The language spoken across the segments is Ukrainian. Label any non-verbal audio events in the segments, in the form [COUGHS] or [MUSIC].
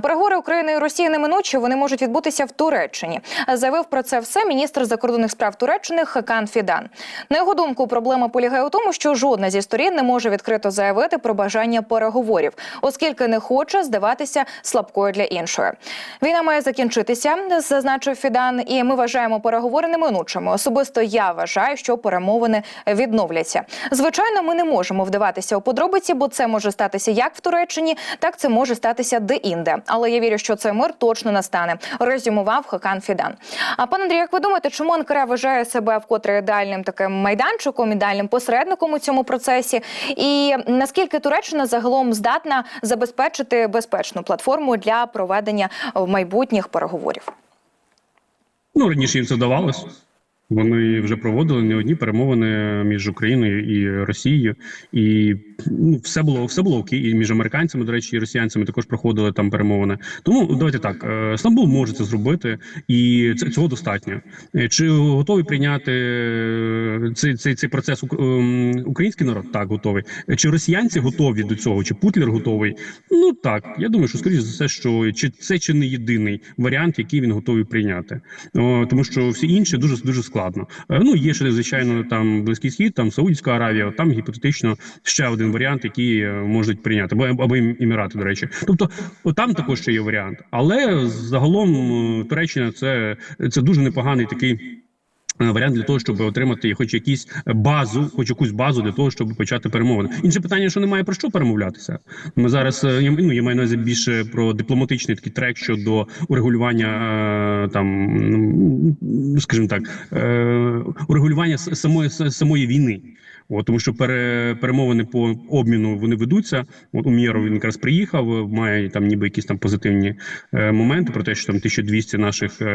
Переговори України і Росії неминучі вони можуть відбутися в Туреччині. Заявив про це все міністр закордонних справ Туреччини Хакан Фідан. На його думку, проблема полягає у тому, що жодна зі сторін не може відкрито заявити про бажання переговорів, оскільки не хоче здаватися слабкою для іншої. Війна має закінчитися, зазначив Фідан. І ми вважаємо переговори неминучими. Особисто я вважаю, що перемовини відновляться. Звичайно, ми не можемо вдаватися у подробиці, бо це може статися як в Туреччині, так це може статися де-інде. Але я вірю, що цей мир точно настане. Резюмував Хакан Фідан. А пан Андрій, як ви думаєте, чому Анкара вважає себе вкотре ідеальним таким майданчиком, ідеальним посередником у цьому процесі? І наскільки Туреччина загалом здатна забезпечити безпечну платформу для проведення майбутніх переговорів? Ну, раніше їм це вдавалось. Вони вже проводили не одні перемовини між Україною і Росією, і ну, все було все було окей. І між американцями, до речі, і росіянцями також проходили там перемовини. Тому давайте так: е, Стамбул може це зробити, і це цього достатньо. Е, Чи готові прийняти е, цей цей, цей процес ем, український народ? Так, готовий. Чи росіянці готові до цього? Чи Путлер готовий? Ну так, я думаю, що скоріш за все, що чи це чи не єдиний варіант, який він готовий прийняти, тому що всі інші дуже дуже складно. Е, Ну є ще звичайно там близький схід, там Саудівська Аравія, там гіпотетично ще один варіант, який е, можуть прийняти, або або Емірати, до речі. Тобто, там також ще є варіант, але загалом е, Туреччина це, це дуже непоганий такий. Варіант для того, щоб отримати хоч якісь базу, хоч якусь базу для того, щоб почати перемовини. Інше питання, що немає про що перемовлятися. Ми зараз ну, я маю на увазі більше про дипломатичний такий трек щодо урегулювання там, скажімо так, е, урегулювання самої самої війни. От, тому що пере, перемовини по обміну вони ведуться. От Умєров він якраз приїхав, має там ніби якісь там позитивні е, моменти про те, що там 1200 наших е,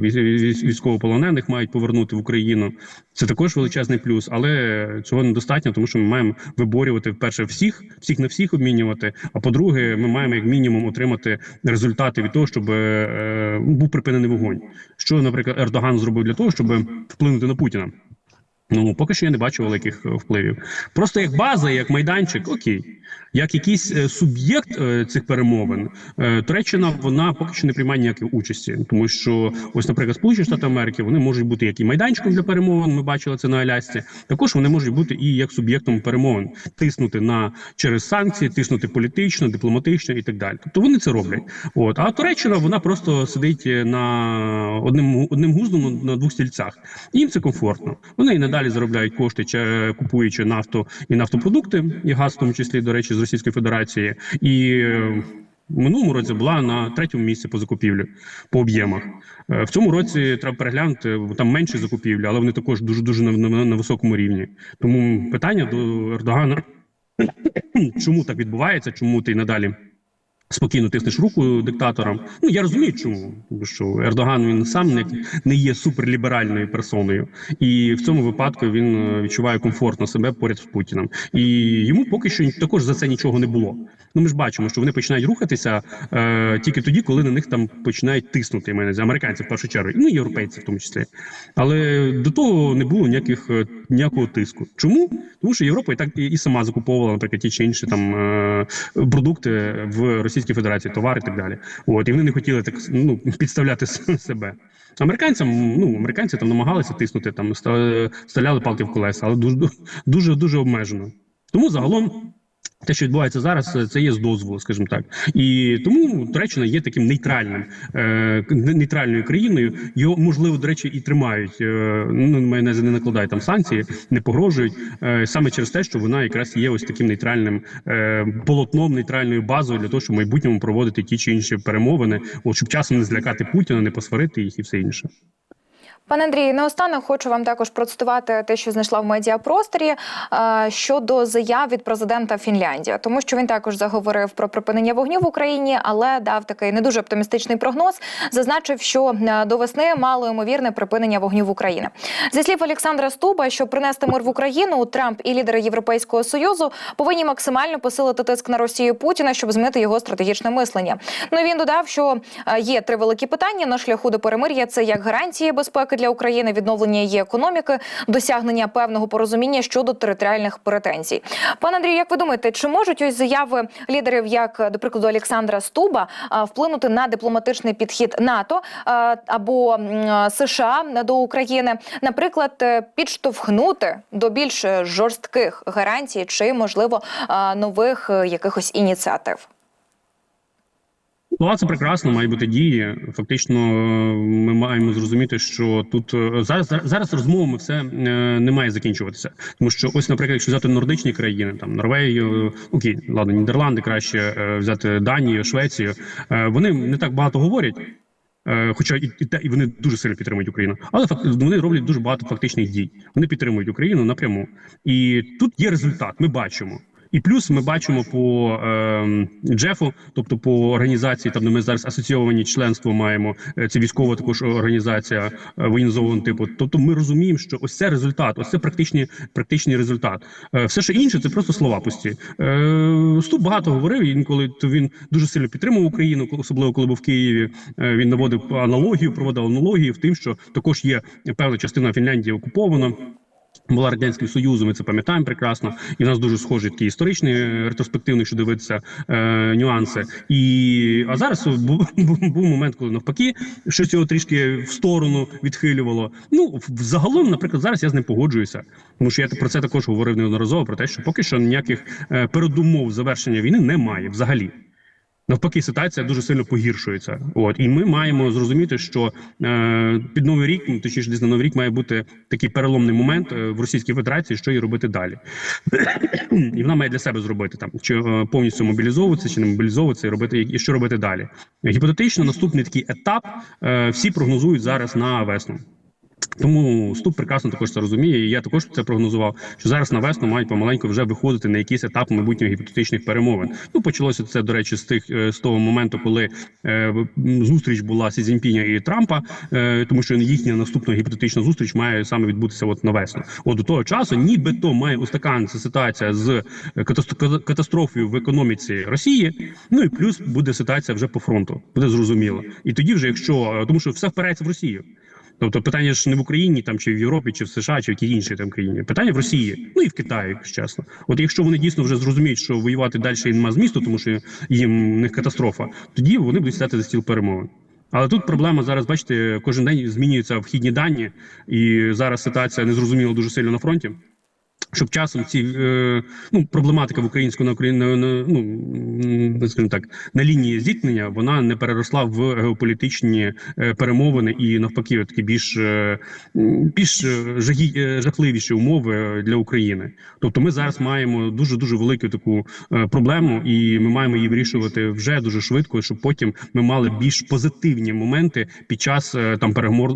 військ- військ- військовополонених мають повернути в Україну. Це також величезний плюс, але цього недостатньо, тому що ми маємо виборювати вперше всіх, всіх на всіх обмінювати. А по-друге, ми маємо як мінімум отримати результати від того, щоб е, був припинений вогонь. Що, наприклад, Ердоган зробив для того, щоб вплинути на Путіна. Ну, поки що я не бачу великих е, впливів. Просто як база, як майданчик, окей. Як якийсь е, суб'єкт е, цих перемовин, Туреччина вона поки що не приймає ніякої участі, тому що ось, наприклад, Сполучені Штати Америки вони можуть бути як і майданчиком для перемовин. Ми бачили це на Алясці. Також вони можуть бути і як суб'єктом перемовин, тиснути на через санкції, тиснути політично, дипломатично і так далі. Тобто вони це роблять. От а Туреччина вона просто сидить на одним одним гуздом на двох стільцях. Їм це комфортно. Вони і надалі заробляють кошти, купуючи нафту і нафтопродукти, і газ, в тому числі, до речі, з Російської Федерації, і е, в минулому році була на третьому місці по закупівлі по об'ємах. Е, В цьому році треба переглянути, там менші закупівлі, але вони також дуже дуже на, на, на високому рівні. Тому питання до Ердогана: [CLEARS THROAT] чому так відбувається? Чому ти надалі? Спокійно тиснеш руку диктаторам. Ну я розумію, чому Тому що Ердоган він сам не, не є суперліберальною персоною, і в цьому випадку він е, відчуває комфортно себе поряд з Путіним. І йому поки що також за це нічого не було. Ну ми ж бачимо, що вони починають рухатися е, тільки тоді, коли на них там починають тиснути. Я маю на американці в першу чергу, ну і європейці в тому числі. Але до того не було ніяких е, ніякого тиску. Чому? Тому що Європа і так і сама закуповувала наприклад ті чи інші там е, продукти в Російській Федерації, товари і так далі. От і вони не хотіли так ну підставляти себе. Американцям, ну американці там намагалися тиснути, там ста- палки в колеса, але дуже дуже дуже обмежено. Тому загалом. Те, що відбувається зараз, це є з дозволу, скажімо так, і тому Туреччина є таким нейтральним е, нейтральною країною. Його можливо, до речі, і тримають. Е, ну на не накладають там санкції, не погрожують е, саме через те, що вона якраз є ось таким нейтральним е, полотном, нейтральною базою для того, щоб в майбутньому проводити ті чи інші перемовини, от, щоб часом не злякати Путіна, не посварити їх і все інше. Пане Андрій, наостанок хочу вам також процитувати те, що знайшла в медіапросторі е, щодо заяв від президента Фінляндії, тому що він також заговорив про припинення вогню в Україні, але дав такий не дуже оптимістичний прогноз. Зазначив, що е, до весни мало ймовірне припинення вогню в Україні. Зі слів Олександра Стуба, щоб принести мир в Україну, Трамп і лідери Європейського союзу повинні максимально посилити тиск на Росію Путіна, щоб змити його стратегічне мислення. Ну він додав, що е, є три великі питання на шляху до перемир'я: це як гарантії безпеки для України відновлення її економіки, досягнення певного порозуміння щодо територіальних претензій. Пане Андрію, як ви думаєте, чи можуть ось заяви лідерів, як до прикладу Олександра Стуба, а, вплинути на дипломатичний підхід НАТО або США до України, наприклад, е, підштовхнути до більш жорстких гарантій чи можливо нових е, якихось ініціатив? Слова це прекрасно, має бути дії. Фактично, е, ми маємо зрозуміти, що тут е, зараз зараз розмовами все е, не має закінчуватися. Тому що ось, наприклад, якщо взяти нордичні країни, там Норвегію, окей, ладно, Нідерланди краще взяти Данію, Швецію. Вони не так багато говорять. Хоча і, те- і вони дуже сильно підтримують Україну, але факт вони роблять дуже багато фактичних дій. Вони підтримують Україну напряму, і тут є результат. Ми бачимо. І плюс ми бачимо по е, Джефу, тобто по організації, там ми зараз асоційовані членство маємо. е, Це військова також організація е, воєнізованого типу. Тобто, ми розуміємо, що ось це результат, ось це практичний, практичний результат. Е, все що інше, це просто слова пусті. Е, Ступ багато говорив. Інколи то він дуже сильно підтримував Україну, особливо коли був в Києві. Він наводив аналогію, проводив аналогії в тим, що також є певна частина Фінляндії окупована. Була радянським союзом, ми це пам'ятаємо прекрасно, і в нас дуже схожий такий історичний е, ретроспективний, якщо дивитися е, нюанси. І а зараз був, був, момент, коли навпаки щось його трішки в сторону відхилювало. Ну в- загалом, наприклад, зараз я з ним погоджуюся, тому що я про це також говорив неодноразово про те, що поки що ніяких е, передумов завершення війни немає взагалі. Навпаки, ситуація дуже сильно погіршується. От і ми маємо зрозуміти, що е, під новий рік, ну, точніше, десь на новий рік має бути такий переломний момент е, в Російській Федерації, що їй робити далі. [CLEARS THROAT] і вона має для себе зробити там, чи е, повністю мобілізовуватися, чи не мобілізовуватися, і робити і що робити далі. Гіпотетично, наступний такий етап е, всі прогнозують зараз на весну. Тому ступ прекрасно також це розуміє. І я також це прогнозував, що зараз на весну мають помаленьку вже виходити на якийсь етап майбутніх гіпотетичних перемовин. Ну почалося це до речі з тих е, з того моменту, коли е, зустріч була Сі Цзіньпіня і Трампа, е, тому що їхня наступна гіпотетична зустріч має саме відбутися от на весну. От до того часу, нібито має устаканитися ситуація з е, катастрофою в економіці Росії. Ну і плюс буде ситуація вже по фронту, буде зрозуміло. І тоді, вже якщо е, тому, що все впирається в Росію. Тобто питання ж не в Україні, там чи в Європі, чи в США, чи в якій іншій там країні. Питання в Росії, ну і в Китаї, якщо чесно. От якщо вони дійсно вже зрозуміють, що воювати далі нема змісту, тому що їм них катастрофа, тоді вони будуть сідати за стіл перемовин. Але тут проблема зараз, бачите, кожен день змінюються вхідні дані, і зараз ситуація незрозуміла дуже сильно на фронті. Щоб часом ці е, ну проблематика в українську на Україні на, ну скажімо так на лінії зіткнення вона не переросла в геополітичні е, перемовини і навпаки такі більш е, більш жагі, жахливіші умови для України. Тобто, ми зараз маємо дуже дуже велику таку проблему, і ми маємо її вирішувати вже дуже швидко, щоб потім ми мали більш позитивні моменти під час там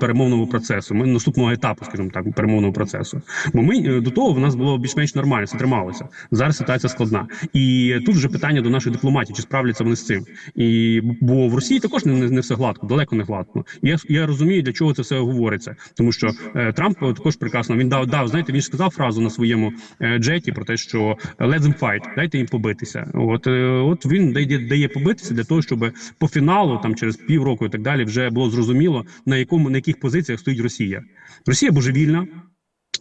перемовного процесу. Ми наступного етапу, скажімо так, перемовного процесу. Бо ми до того в нас було більш-менш нормально, це трималося. Зараз ситуація складна, і тут вже питання до нашої дипломатії, чи справляться вони з цим. І бо в Росії також не, не, все гладко, далеко не гладко. Я я розумію, для чого це все говориться, тому що е, Трамп е, також прекрасно він дав дав. Знаєте, він ж сказав фразу на своєму е, джеті про те, що let them fight, дайте їм побитися. От е, от він дає, дає побитися для того, щоб по фіналу, там через півроку і так далі, вже було зрозуміло на якому на яких позиціях стоїть Росія. Росія божевільна.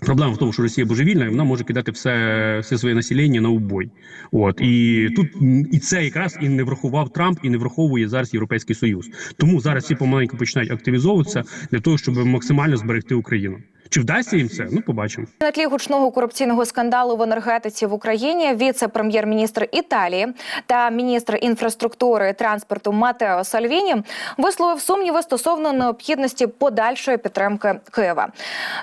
Проблема в тому, що Росія божевільна, і вона може кидати все, все своє населення на убой. От і тут і це якраз і не врахував Трамп, і не враховує зараз Європейський Союз. Тому зараз всі помаленьку починають активізовуватися для того, щоб максимально зберегти Україну. Чи вдасться їм це? Ну побачимо. На тлі гучного корупційного скандалу в енергетиці в Україні віце-прем'єр-міністр Італії та міністр інфраструктури транспорту Матео Сальвіні висловив сумніви стосовно необхідності подальшої підтримки Києва.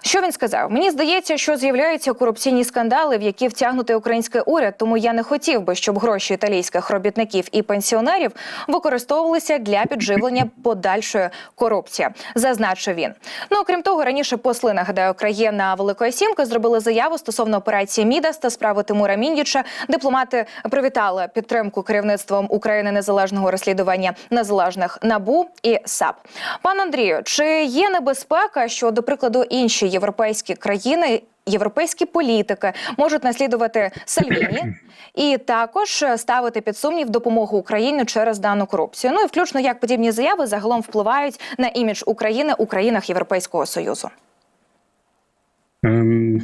Що він сказав? Мені здається, що з'являються корупційні скандали, в які втягнутий український уряд. Тому я не хотів би, щоб гроші італійських робітників і пенсіонерів використовувалися для підживлення подальшої корупції, зазначив він. Ну окрім того, раніше посли нагадали. Нагадаю, країна Великої Сімки зробили заяву стосовно операції Мідас та справи Тимура Міндіча. Дипломати привітали підтримку керівництвом України незалежного розслідування незалежних набу і САП. Пан Андрію, чи є небезпека, що до прикладу інші європейські країни? Європейські політики можуть наслідувати Сальвіні і також ставити під сумнів допомогу Україні через дану корупцію. Ну і включно як подібні заяви загалом впливають на імідж України у країнах Європейського союзу. Ем,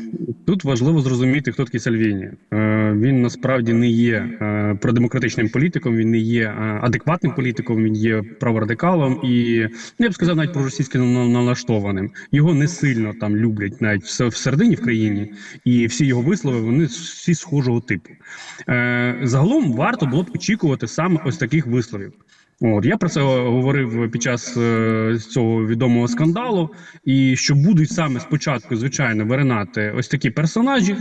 Тут важливо зрозуміти, хто такий Сальвіні. Е, Він насправді не є е, продемократичним політиком, він не є е, адекватним політиком, він є праворадикалом і ну, я б сказав, навіть проросійськи на- налаштованим. Його не сильно там люблять навіть все- всередині в країні, і всі його вислови вони всі схожого типу. Загалом варто було б очікувати саме ось таких висловів. От я про це говорив під час е, цього відомого скандалу, і що будуть саме спочатку, звичайно, виринати ось такі персонажі,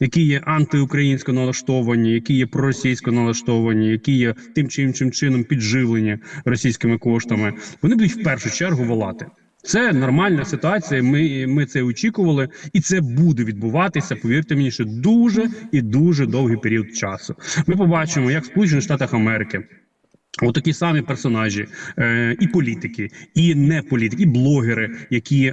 які є антиукраїнсько налаштовані, які є проросійсько налаштовані, які є тим чи іншим чином підживлені російськими коштами. Вони будуть в першу чергу волати. Це нормальна ситуація. Ми, ми це очікували, і це буде відбуватися. Повірте мені, що дуже і дуже довгий період часу. Ми побачимо, як в Сполучених Штатах Америки. Отакі самі персонажі, е, і політики, і не політики, і блогери, які е,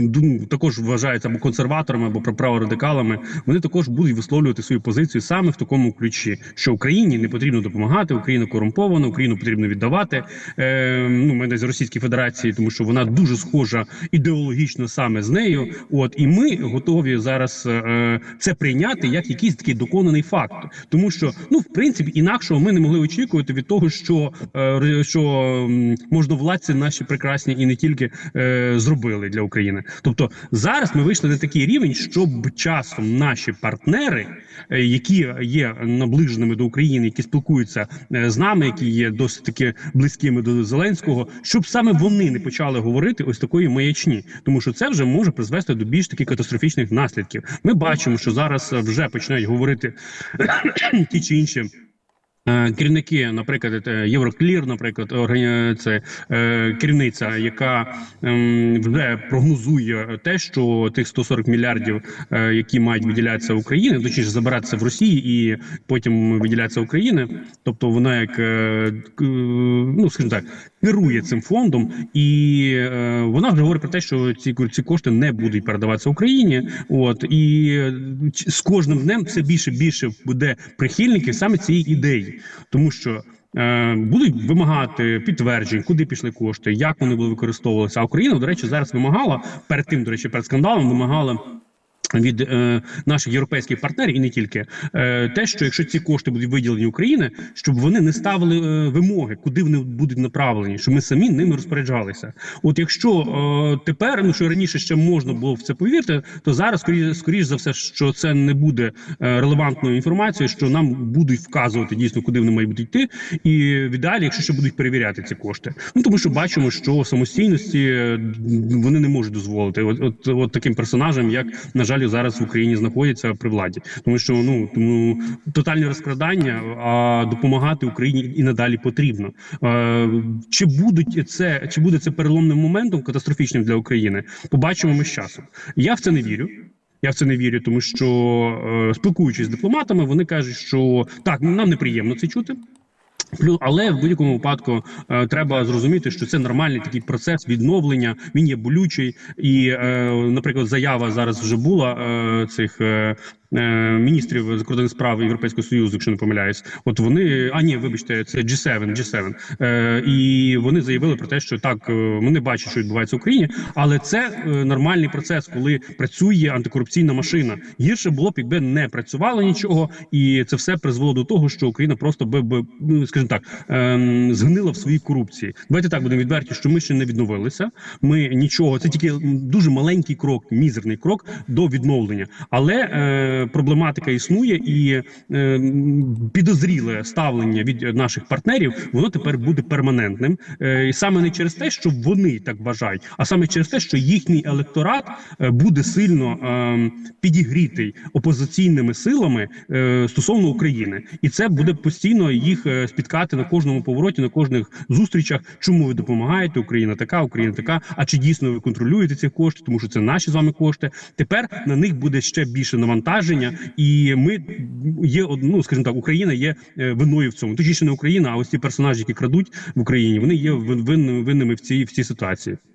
ду- також вважаються або консерваторами, або праворадикалами, вони також будуть висловлювати свою позицію саме в такому ключі, що Україні не потрібно допомагати, Україна корумпована, Україну потрібно віддавати. Е, ну, мене з Російської Федерації, тому що вона дуже схожа ідеологічно саме з нею. От і ми готові зараз е, це прийняти як якийсь такий доконаний факт, тому що ну в принципі інакшого ми не могли очікувати від того, що, е, що можновладці наші прекрасні і не тільки е, зробили для України. Тобто зараз ми вийшли на такий рівень, щоб часом наші партнери, е, які є наближеними до України, які спілкуються з нами, які є досить таки близькими до Зеленського, щоб саме вони не почали говорити ось такої маячні, тому що це вже може призвести до більш таких катастрофічних наслідків. Ми бачимо, що зараз вже починають говорити [COUGHS] ті чи інші. Е, Керівники, наприклад, е, Євроклір, наприклад, це е, керівниця, яка ем, вже прогнозує те, що тих 140 мільярдів, які мають виділятися Україні, точніше забиратися в Росії і потім виділятися Україні. Тобто вона як ну скажімо так, керує цим фондом, і вона вже говорить про те, що ці ці кошти не будуть передаватися Україні. От і з кожним днем все більше більше буде прихильників саме цієї ідеї, тому що. е, Будуть вимагати підтверджень, куди пішли кошти, як вони були використовувалися. А Україна, до речі, зараз вимагала перед тим, до речі, перед скандалом вимагала від е, наших європейських партнерів і не тільки е, те, що якщо ці кошти будуть виділені Україні, щоб вони не ставили е, вимоги, куди вони будуть направлені, щоб ми самі ними розпоряджалися. От якщо е, тепер, ну що раніше ще можна було в це повірити, то зараз скоріше скоріш за все, що це не буде е, релевантною інформацією, що нам будуть вказувати дійсно, куди вони мають йти, і в ідеалі, якщо ще будуть перевіряти ці кошти. Ну тому що бачимо, що самостійності е, вони не можуть дозволити. От, от, от таким персонажам, як на жаль, зараз в Україні знаходяться при владі, тому що ну тому тотальне розкрадання, а допомагати Україні і надалі потрібно. Чи будуть це, чи буде це переломним моментом катастрофічним для України? Побачимо ми з часом. Я в це не вірю. Я в це не вірю, тому що е, спілкуючись з дипломатами, вони кажуть, що так нам неприємно це чути. Але в будь-якому випадку е, треба зрозуміти, що це нормальний такий процес відновлення. Він є болючий, і, е, наприклад, заява зараз вже була е, цих. Е, Міністрів закордонних справ Європейського союзу, якщо не помиляюсь, от вони а ні, вибачте, це G7, G7. Е, і вони заявили про те, що так е, вони бачать, що відбувається в Україні, але це е, нормальний процес, коли працює антикорупційна машина. Гірше було б, якби не працювало нічого, і це все призвело до того, що Україна просто би, би ну скажімо так, ем, згнила в своїй корупції. Давайте так будемо відверті, що ми ще не відновилися. Ми нічого, це тільки дуже маленький крок, мізерний крок до відновлення. Але е, е, проблематика існує, і е, підозріле ставлення від наших партнерів воно тепер буде перманентним. Е, і саме не через те, що вони так вважають, а саме через те, що їхній електорат е, буде сильно підігрітий опозиційними силами стосовно України, і це буде постійно їх спіткати на кожному повороті, на кожних зустрічах. Чому ви допомагаєте? Україна така, Україна така. А чи дійсно ви контролюєте ці кошти? Тому що це наші з вами кошти. Тепер на них буде ще більше навантаження, і ми є ну, скажімо так, Україна є е, виною в цьому. Точніше, не Україна, а ось ці персонажі, які крадуть в Україні, вони є вин- винними винними в цій в цій ситуації.